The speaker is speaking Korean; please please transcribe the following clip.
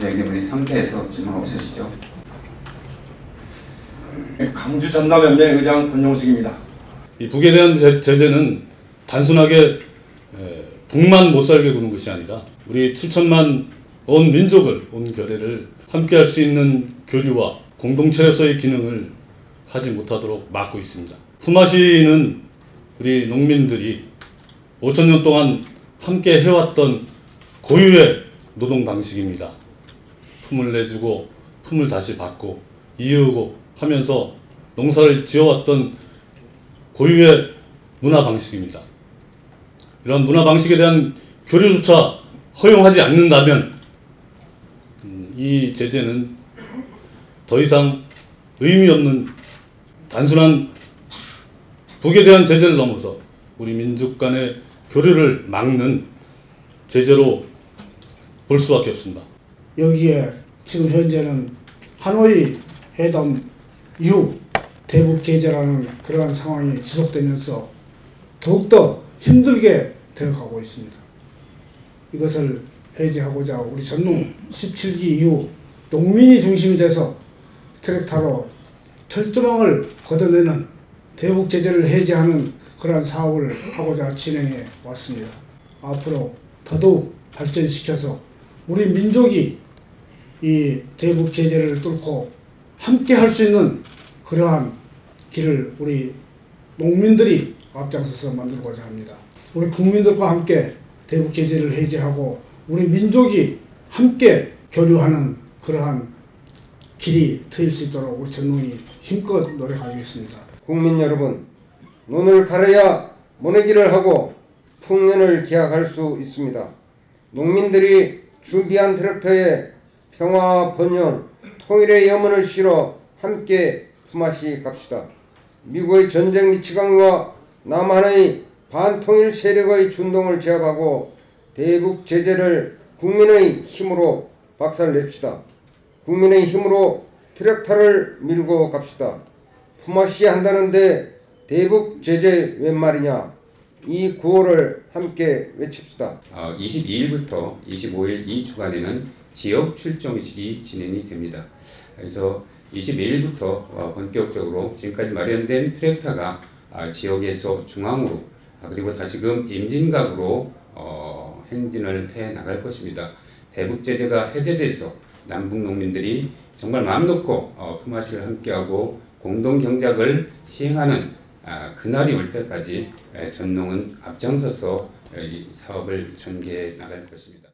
우리 상세에서 질문 없으시죠? 강주 전남연맹 의장 권용식입니다. 이 북에 대한 제, 제재는 단순하게 에, 북만 못 살게 구는 것이 아니라 우리 7천만 온 민족을 온 결의를 함께 할 수 있는 교류와 공동체로서의 기능을 하지 못하도록 막고 있습니다. 품앗이는 우리 농민들이 5천 년 동안 함께 해왔던 고유의 노동 방식입니다. 품을 내주고 품을 다시 받고 이으고 하면서 농사를 지어왔던 고유의 문화 방식입니다. 이런 문화 방식에 대한 교류조차 허용하지 않는다면 음, 이 제재는 더 이상 의미 없는 단순한 북에 대한 제재를 넘어서 우리 민족 간의 교류를 막는 제재로 볼 수밖에 없습니다. 여기에 지금 현재는 하노이 회담 이후 대북 제재라는 그러한 상황이 지속되면서 더욱더 힘들게 되어가고 있습니다. 이것을 해제하고자 우리 전농 17기 이후 농민이 중심이 돼서 트랙타로 철조망을 걷어내는 대북 제재를 해제하는 그러한 사업을 하고자 진행해 왔습니다. 앞으로 더더욱 발전시켜서 우리 민족이 이 대북 제재를 뚫고 함께 할 수 있는 그러한 길을 우리 농민들이 앞장서서 만들고자 합니다. 우리 국민들과 함께 대북 제재를 해제하고 우리 민족이 함께 교류하는 그러한 길이 트일 수 있도록 우리 전농이 힘껏 노력하겠습니다. 국민 여러분, 눈을 가려야 모내기를 하고 풍년을 기약할 수 있습니다. 농민들이 준비한 트랙터에 평화 번영, 통일의 염원을 실어 함께 품앗이 갑시다. 미국의 전쟁 미치광이와 남한의 반통일 세력의 준동을 제압하고 대북 제재를 국민의 힘으로 박살냅시다. 국민의 힘으로 트랙터를 밀고 갑시다. 품앗이 한다는데 대북 제재 웬 말이냐? 이 구호를 함께 외칩시다. 어, 22일부터 25일 이 주간에는 지역 출정식이 진행이 됩니다. 그래서 22일부터 어, 본격적으로 지금까지 마련된 트랙터가 아, 지역에서 중앙으로 아, 그리고 다시금 임진각으로 어, 행진을 해 나갈 것입니다. 대북 제재가 해제돼서 남북 농민들이 정말 마음 놓고 어, 품앗이를 함께하고 공동 경작을 시행하는 아, 그날이 올 때까지 에, 전농은 앞장서서 에, 이 사업을 전개해 나갈 것입니다.